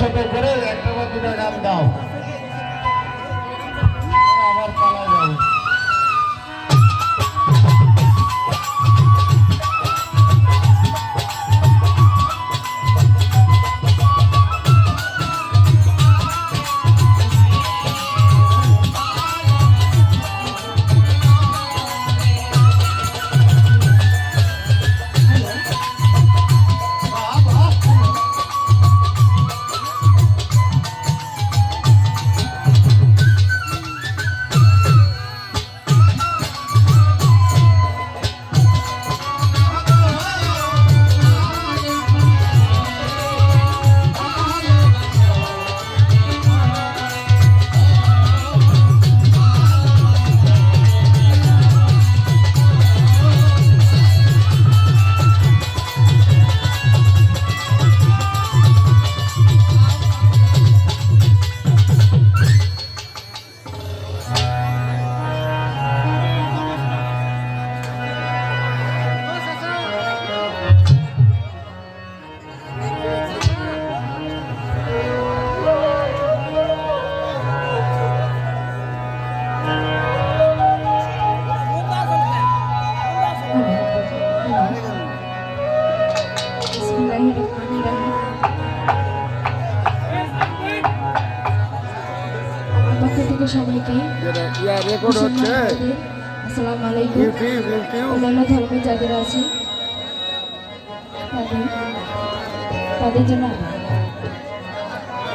ছোট করে একটা আছে। তাদের জন্য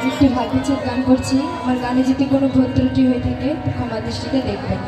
একটি ভাবিছে গান করছি। আমার গানে যদি কোনো ভুল ত্রুটি হয়ে থাকে ক্ষমা দৃষ্টিতে দেখবেন।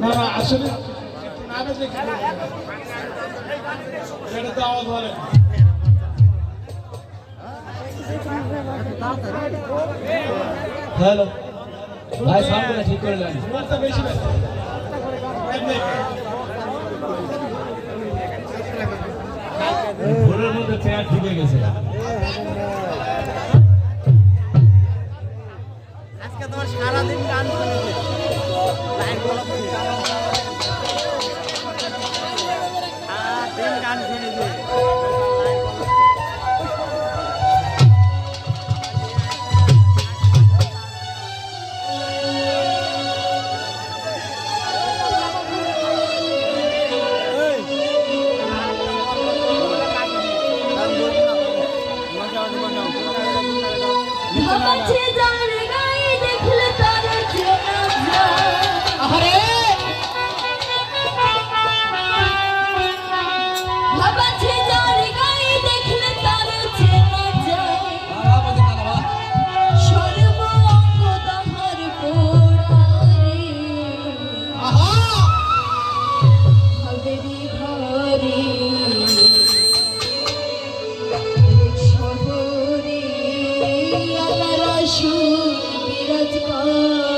না না, আসলে নামে দেখি এটা তো আওয়াজ বলে হ্যালো। ভাই সামনে ঠিক করে গেছে। 我们期待你。কাজ কর